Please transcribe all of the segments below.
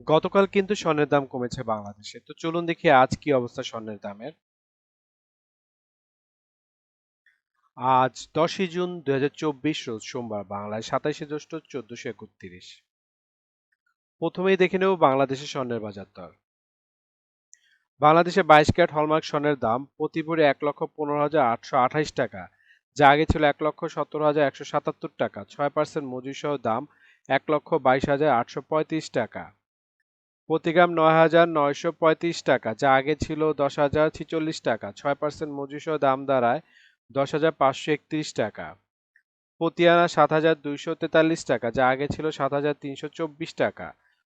গতকাল কিন্তু স্বর্ণের দাম কমেছে বাংলাদেশে। তো চলুন দেখি আজ কি অবস্থা স্বর্ণের দামের। আজ দশই জুন দুই রোজ সোমবার, বাংলায় সাতাইশে জ্যৈষ্ঠ চোদ্দশো একত্রিশ। প্রথমেই দেখে নেব বাংলাদেশের স্বর্ণের বাজার দর। বাংলাদেশে বাইশ ক্যারেট হলমার্ক স্বর্ণের দাম প্রতি ভরি এক লক্ষ পনেরো হাজার আটশো আঠাইশ টাকা, যা আগে ছিল এক লক্ষ সতেরো হাজার একশো সাতাত্তর টাকা, ছয় পার্সেন্ট মজুরি সহ দাম এক লক্ষ বাইশ হাজার আটশো পঁয়ত্রিশ টাকা। প্রতি গ্রাম নয় হাজার নয়শো পঁয়ত্রিশ টাকা, যা আগে ছিল দশ হাজার ছিচল্লিশ টাকা। ছয় পার্সেন্ট মজুরি সহ দাম দাঁড়ায় দশ হাজার পাঁচশো একত্রিশ টাকা। প্রতি আনা সাত হাজার দুইশো তেতাল্লিশ টাকা, যা আগে ছিল সাত হাজার তিনশো চব্বিশ টাকা।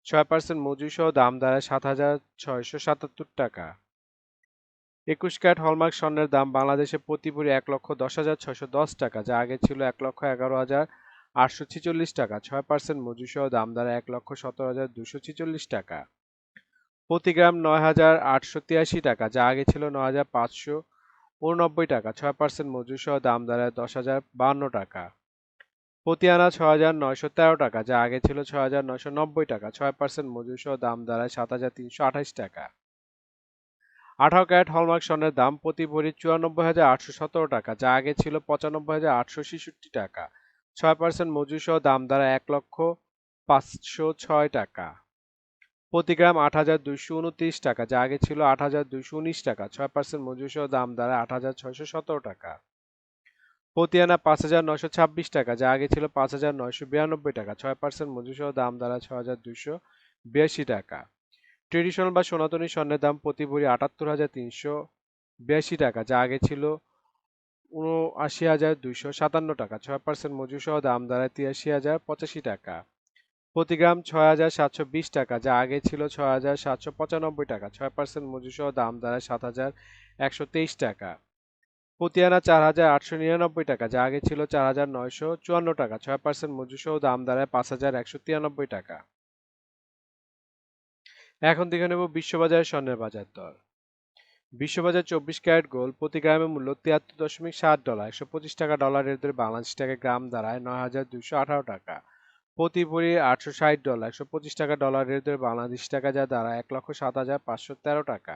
ছয় পার্সেন্ট মজুরি সহ দাম দাঁড়ায় সাত হাজার ছয়শো সাতাত্তর টাকা। একুশ ক্যারেট হলমার্ক স্বর্ণের দাম বাংলাদেশে প্রতি ভরি এক লক্ষ দশ হাজার ছয়শো দশ টাকা, যা আগে ছিল এক লক্ষ এগারো হাজার আটশো ছিচল্লিশ টাকা, ছয় পার্সেন্ট মজুরি সহ দাম দাঁড়ায় এক লক্ষ সতেরো হাজার দুশো ছিচল্লিশ টাকা। প্রতি গ্রাম নয় হাজার আটশো তিয়াশি টাকা, যা আগে ছিল নয় হাজার পাঁচশো উননব্বই টাকা, ছয় পার্সেন্ট মজুরি সহ দাম দাঁড়ায় দশ হাজার বান্ন টাকা। প্রতি আনা ছ হাজার নয়শো তেরো টাকা, যা আগে ছিল ছ হাজার নয়শো নব্বই টাকা, ছয় পার্সেন্ট মজুরি সহ দাম দাঁড়ায় সাত হাজার তিনশো আঠাশ টাকা। আঠারো ক্যারেট হলমার্ক স্বর্ণের দাম প্রতি ভরি চুরানব্বই হাজার আটশো সতেরো টাকা, যা আগে ছিল পঁচানব্বই হাজার আটশো ছেষট্টি টাকা। ছয় পার্সেন্ট মজুরি সহ দাম দাঁড়ায় এক লক্ষ পাঁচশো ছয় টাকা। প্রতি গ্রাম আট হাজার দুইশো উনত্রিশ টাকা, যা আগে ছিল আট হাজার দুইশো উনিশ টাকা, ছয় পার্সেন্ট মজুরি সহ দাম দাঁড়ায় আট হাজার ছয়শো সতেরো টাকা। প্রতি আনা পাঁচ হাজার নয়শো ছাব্বিশ টাকা, যা আগে ছিল পাঁচ হাজার নয়শো বিরানব্বই টাকা, ছয় পার্সেন্ট মজুরি সহ দাম দাঁড়ায় ছ হাজার দুইশো বিরাশি টাকা। ট্রেডিশনাল বা সনাতনী স্বর্ণের দাম প্রতি ভরি আটাত্তর হাজার তিনশো বিরাশি টাকা, যা আগে ছিল উনআশি হাজার দুইশো সাতান্ন টাকা, ছয় পার্সেন্ট মজুরি সহ দাম দাঁড়ায় তিরাশি হাজার পঁচাশি টাকা। প্রতি গ্রাম ছয় হাজার সাতশো বিশ টাকা, যা আগে ছিল ছয় হাজার সাতশো পঁচানব্বই টাকা, ছয় পার্সেন্ট মজুরি সহ দাম দাঁড়ায় সাত হাজার একশো তেইশ টাকা। প্রতি আনা চার হাজার আটশো নিরানব্বই টাকা, যা আগে ছিল চার হাজার নয়শো চুয়ান্ন টাকা, ছয় পার্সেন্ট মজুরি সহ দাম দাঁড়ায় পাঁচ হাজার একশো তিরানব্বই টাকা। এখন দেখে নেব বিশ্ববাজারের স্বর্ণের বাজার দর। বিশ্ববাজার চব্বিশ ক্যারেট গোল্ড প্রতি গ্রামের মূল্য তিয়াত্তর দশমিক সাত ডলার, একশো পঁচিশ টাকা ডলারের দরে বাংলাদেশ টাকা গ্রাম দাঁড়ায় নয় হাজার দুশো আঠারো টাকা। প্রতি ভরি আটশো ষাট ডলার, একশো পঁচিশ টাকা ডলারের দরে বাংলাদেশ টাকা যা দাঁড়ায় এক লক্ষ সাত হাজার পাঁচশো তেরো টাকা।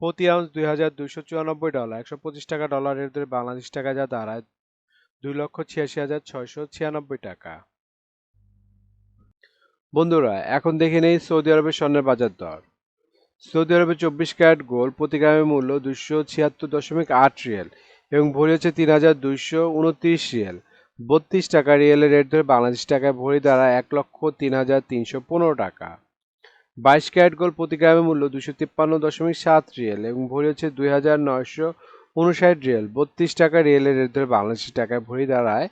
প্রতি আউন্স দুই হাজার দুশো চুরানব্বই ডলার, একশো পঁচিশ টাকা ডলারের দরে বাংলাদেশ টাকা যা দাঁড়ায় দুই লক্ষ ছিয়াশি হাজার ছয়শো ছিয়ানব্বই টাকা। বন্ধুরা, এখন দেখে নেই সৌদি আরবের স্বর্ণের বাজার দর। সৌদি আরবে চব্বিশ ক্যারেট গোল্ড প্রতি গ্রামের মূল্য দুশো ছিয়াত্তর দশমিক আট রিয়েল এবং ভরি হচ্ছে তিন হাজার দুইশো উনত্রিশ রিয়েল। বত্রিশ টাকা রিয়েলের রেট ধরে বাংলাদেশ টাকায় ভরি দ্বারা এক লক্ষ তিন হাজার তিনশো পনেরো টাকা। বাইশ ক্যারেট গোল্ড প্রতি গ্রামের মূল্য দুশো তিপ্পান্ন দশমিক সাত রিয়েল এবং ভরি হচ্ছে দুই হাজার নয়শো উনষাট রিয়েল। বত্রিশ টাকা রিয়েলের রেট ধরে বাংলাদেশের টাকায় ভরি দাঁড়ায়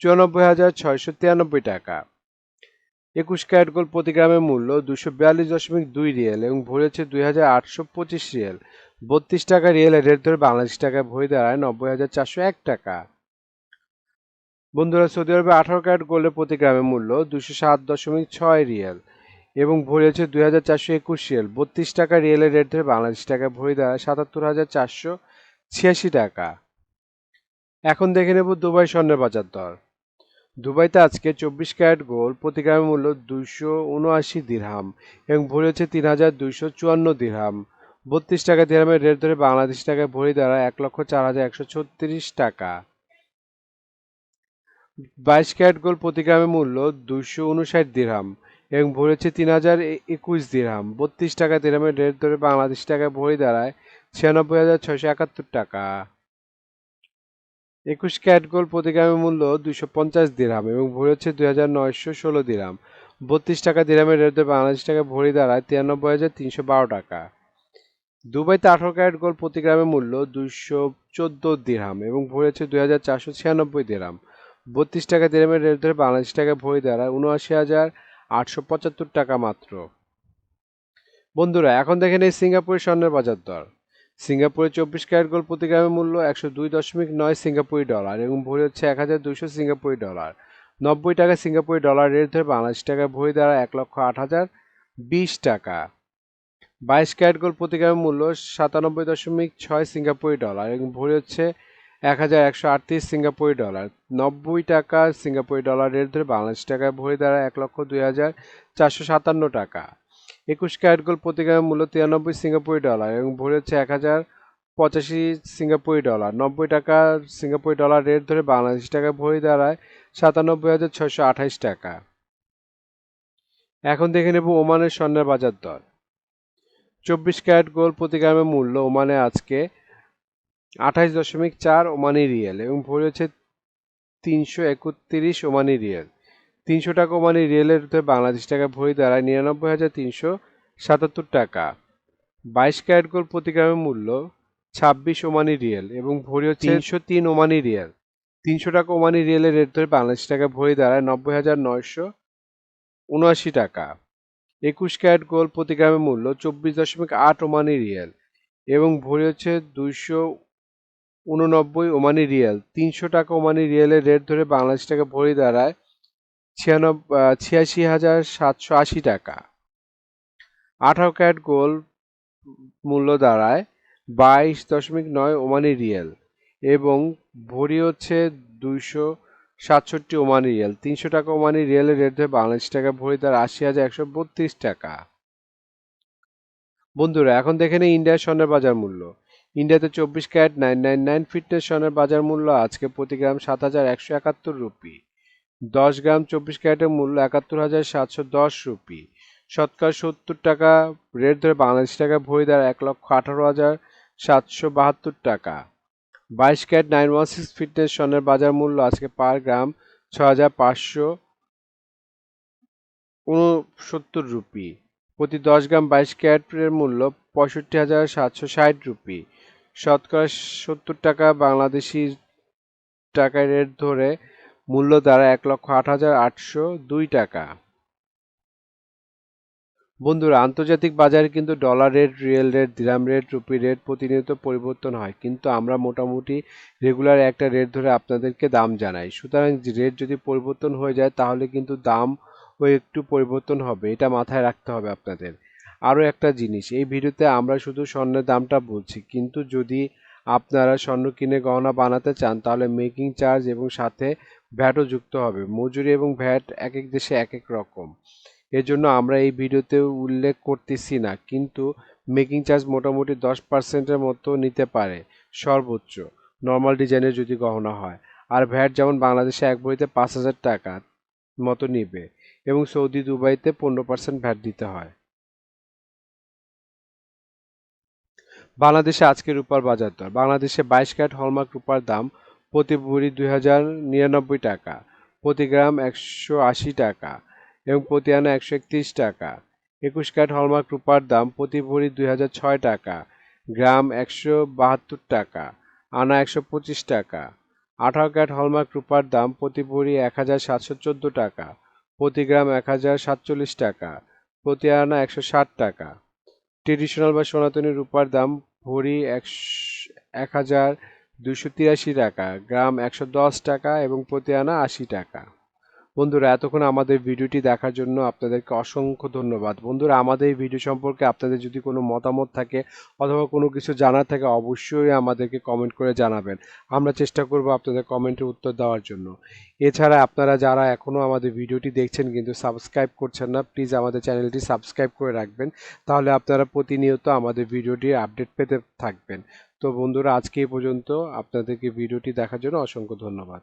চুরানব্বই হাজার ছয়শো তিরানব্বই টাকা। একুশ ক্যারেট গোল্ড প্রতি গ্রামের মূল্য দুশো বিয়াল্লিশ দশমিক দুই রিয়েল এবং ভরি হচ্ছে দুই হাজার আটশো পঁচিশ রিয়েল। বত্রিশ টাকা রিয়েলের রেট ধরে বাংলাদেশ টাকায় ভরি দাঁড়ায় নব্বই হাজার চারশো এক টাকা। বন্ধুরা, সৌদি আরবে আঠারো ক্যারেট গোল্ডের প্রতি গ্রামের মূল্য দুশো সাত দশমিক ছয় রিয়েল এবং ভরি হচ্ছে দুই হাজার চারশো একুশ রিয়েল। বত্রিশ টাকা রিয়েলের রেট ধরে বাংলাদেশ টাকায় ভরি দাঁড়ায় সাতাত্তর হাজার চারশো ছিয়াশি টাকা। এখন দেখে নেব দুবাই স্বর্ণের বাজার দর। দুবাইতে আজকে চব্বিশ ক্যারেট গোল্ড প্রতি গ্রামের মূল্য দুইশো উনআশি দিরহাম এবং ভরি হচ্ছে তিন হাজার দুইশো চুয়ান্ন দিরহাম। বত্রিশ টাকা দিরহামের রেট ধরে বাংলাদেশ টাকায় ভরি দাঁড়ায় এক লক্ষ চার হাজার একশো ছত্রিশ টাকা। বাইশ ক্যারেট গোল্ড প্রতি গ্রামের মূল্য দুইশো উনষাট দিরহাম এবং ভরি হচ্ছে তিন হাজার একুশ দিরহাম। বত্রিশ টাকা দিরহামের রেট ধরে বাংলাদেশ টাকায় ভরি দাঁড়ায় ছিয়ানব্বই হাজার ছয়শো একাত্তর টাকা। একুশ ক্যারেট গোল্ড প্রতি গ্রামের মূল্য দুইশো পঞ্চাশ দিরহাম এবং ভরি হচ্ছে দুই হাজার নয়শো ষোলো দিরহাম বত্রিশ টাকা দিরহামের রেট বাংলাদেশ টাকায় ভরি দাঁড়ায় তিরানব্বই হাজার তিনশো বারো টাকা। দুবাইতে আঠারো ক্যারেট গোল্ড প্রতি গ্রামের মূল্য দুইশো চোদ্দ দিরহাম এবং ভরি হচ্ছে দুই হাজার চারশো ছিয়ানব্বই দিরাম। বত্রিশ টাকা দিরহামের রেট ধরে বাংলাদেশ টাকা ভরি দাঁড়ায় উনআশি হাজার আটশো পঁচাত্তর টাকা মাত্র। বন্ধুরা, এখন দেখেন এই সিঙ্গাপুরের স্বর্ণের বাজার দর। সিঙ্গাপুরে চব্বিশ ক্যারেট গোল্ড প্রতি গ্রামের মূল্য একশো দুই দশমিক নয় সিঙ্গাপুরি ডলার এবং ভরি হচ্ছে এক হাজার দুইশো সিঙ্গাপুরি ডলার। নব্বই টাকা সিঙ্গাপুরি ডলার রেট ধরে বাংলাদেশ টাকায় ভরি দ্বারা এক লক্ষ আট হাজার বিশ টাকা। বাইশ ক্যারেট গোল্ড প্রতি গ্রামের মূল্য সাতানব্বই দশমিক ছয় সিঙ্গাপুরি ডলার এবং ভরি হচ্ছে এক হাজার একশো আটত্রিশ সিঙ্গাপুরি ডলার। নব্বই টাকা সিঙ্গাপুরি ডলার রেট ধরে বাংলাদেশ টাকায় ভরি দ্বারা এক লক্ষ দুই হাজার চারশো সাতান্ন টাকা। একুশ ক্যারেট গোল্ড প্রতি গ্রামের মূল্য তিরানব্বই সিঙ্গাপুরি ডলার এবং ভরি হচ্ছে এক হাজার পঁচাশি সিঙ্গাপুরি ডলার। নব্বই টাকা সিঙ্গাপুরি ডলার রেট ধরে বাংলাদেশ টাকায় ভরি দাঁড়ায় সাতানব্বই হাজার ছয়শো আঠাইশ টাকা। এখন দেখে নেব ওমানের স্বর্ণের বাজার দর। চব্বিশ ক্যারেট গোল্ড প্রতি মূল্য ওমানে আজকে আঠাইশ দশমিক চার ওমানি রিয়েল এবং ভরি হচ্ছে তিনশো একত্রিশ ওমানি রিয়েল। তিনশো টাকা ওমানি রিয়েলের বাংলাদেশ টাকা ভরি দাঁড়ায় নিরানব্বই হাজার তিনশো সাতাত্তর টাকা। বাইশ ক্যারেট গোল্ড প্রতি গ্রামের মূল্য ছাব্বিশ ওমানি রিয়েল এবং ভরি হচ্ছে তিনশো তিন ওমানি রিয়েল। তিনশো টাকা ওমানি রিয়েলের রেট ধরে বাংলাদেশ টাকা ভরি দাঁড়ায় নব্বই হাজার নয়শো উনআশি টাকা। একুশ ক্যারেট গোল্ড প্রতি গ্রামের মূল্য চব্বিশ দশমিক আট ওমানি রিয়েল এবং ভরি হচ্ছে দুইশো উননব্বই ওমানি রিয়েল। তিনশো টাকা ওমানি রিয়েলের রেট ধরে বাংলাদেশ টাকা ভরি দাঁড়ায় ছিয়ানব্বই ছিয়াশি হাজার সাতশো আশি টাকা। আঠারো ক্যারেট গোল্ড মূল্য দাঁড়ায় বাইশ দশমিক নয় ওমানি রিয়েল এবং ভরি হচ্ছে দুইশো সাতষট্টি ওমানি রিয়েল। তিনশো টাকা ওমানি রিয়েলের রেট ধরে বাংলাদেশ টাকা ভরি তার আশি হাজার একশো বত্রিশ টাকা। বন্ধুরা, এখন দেখে নিই ইন্ডিয়ার স্বর্ণের বাজার মূল্য। ইন্ডিয়াতে চব্বিশ carat nine nine nine fitness স্বর্ণের বাজার মূল্য আজকে প্রতি গ্রাম সাত হাজার একশো একাত্তর রুপি। দশ গ্রাম চব্বিশ ক্যারেটের মূল্য একাত্তর হাজার সাতশো দশ রুপি। শতকরা সত্তর টাকা রেট ধরে বাংলাদেশ টাকা ভরি দ্বারা এক লক্ষ আঠারো হাজার সাতশো বাহাত্তর টাকা। বাইশ carat nine one six fitness স্বর্ণের বাজার মূল্য আজকে পার গ্রাম ছ হাজার পাঁচশো উনসত্তর রুপি। প্রতি দশ গ্রাম বাইশ ক্যারেটের মূল্য পঁয়ষট্টি হাজার সাতশো ষাট রুপি। শতকরা সত্তর টাকা বাংলাদেশি টাকায় রেট ধরে মূল্য দ্বারা এক লক্ষ আট হাজার আটশো দুই টাকা। বন্ধুরা, আন্তর্জাতিক বাজারে কিন্তু dollar rate riyal rate dirham rate rupee rate প্রতিনিয়ত পরিবর্তন হয়। কিন্তু আমরা মোটামুটি রেগুলার একটা রেট ধরে আপনাদেরকে দাম জানাই। সুতরাং রেট যদি পরিবর্তন হয়ে যায়, তাহলে কিন্তু দাম ও একটু পরিবর্তন হবে। এটা মাথায় রাখতে হবে আপনাদের। আরও একটা জিনিস, এই ভিডিওতে আমরা শুধু স্বর্ণের দামটা বলছি। কিন্তু যদি আপনারা স্বর্ণ কিনে গহনা বানাতে চান, তাহলে মেকিং চার্জ এবং সাথে ভ্যাটও যুক্ত হবে। মজুরি এবং ভ্যাট এক এক দেশে এক এক রকম। এজন্য আমরা এই ভিডিওতে উল্লেখ করতেছি না, কিন্তু মেকিং চার্জ মোটামুটি দশ পার্সেন্টের মতো নিতে পারে, সর্বোচ্চ। নর্মাল ডিজাইনের যদি গহনা হয়। আর ভ্যাট যেমন বাংলাদেশে এক বইতে পাঁচ হাজার টাকা মতো নিবে এবং সৌদি দুবাইতে পনেরো পার্সেন্ট ভ্যাট দিতে হয়। বাংলাদেশে আজকে রূপার বাজার দর। বাংলাদেশে বাইশ ক্যারেট হলমার্ক রূপার দাম প্রতি ভরি দুই হাজার নিরানব্বই টাকা, প্রতি গ্রাম একশো আশি টাকা এবং প্রতি আনা একশো একত্রিশ টাকা। একুশ ক্যারেট হলমার্ক রূপার দাম প্রতি ভরি দুই হাজার ছয় টাকা, গ্রাম একশো বাহাত্তর টাকা, আনা একশো পঁচিশ টাকা। আঠারো ক্যারেট হলমার্ক রূপার দাম প্রতি ভরি এক হাজার সাতশো চোদ্দ টাকা, প্রতি গ্রাম এক হাজার সাতচল্লিশ টাকা, প্রতি আনা একশো ষাট টাকা। ট্রেডিশনাল বা সনাতনী রূপার দাম ভরি এক হাজার দুশো তিরাশি টাকা, গ্রাম একশো দশ টাকা এবং প্রতি আনা আশি টাকা। বন্ধুরা, এতক্ষণ আমাদের ভিডিওটি দেখার জন্য আপনাদেরকে অসংখ্য ধন্যবাদ। বন্ধুরা, আমাদের এই ভিডিও সম্পর্কে আপনাদের যদি কোনো মতামত থাকে অথবা কোনো কিছু জানার থাকে, অবশ্যই আমাদেরকে কমেন্ট করে জানাবেন। আমরা চেষ্টা করব আপনাদের কমেন্টের উত্তর দেওয়ার জন্য। এছাড়া আপনারা যারা এখনও আমাদের ভিডিওটি দেখছেন কিন্তু সাবস্ক্রাইব করছেন না, প্লিজ আমাদের চ্যানেলটি সাবস্ক্রাইব করে রাখবেন। তাহলে আপনারা প্রতিনিয়ত আমাদের ভিডিওটির আপডেট পেতে থাকবেন। তো বন্ধুরা আজকে এই পর্যন্ত। আপনাদেরকে ভিডিওটি দেখার জন্য অসংখ্য ধন্যবাদ।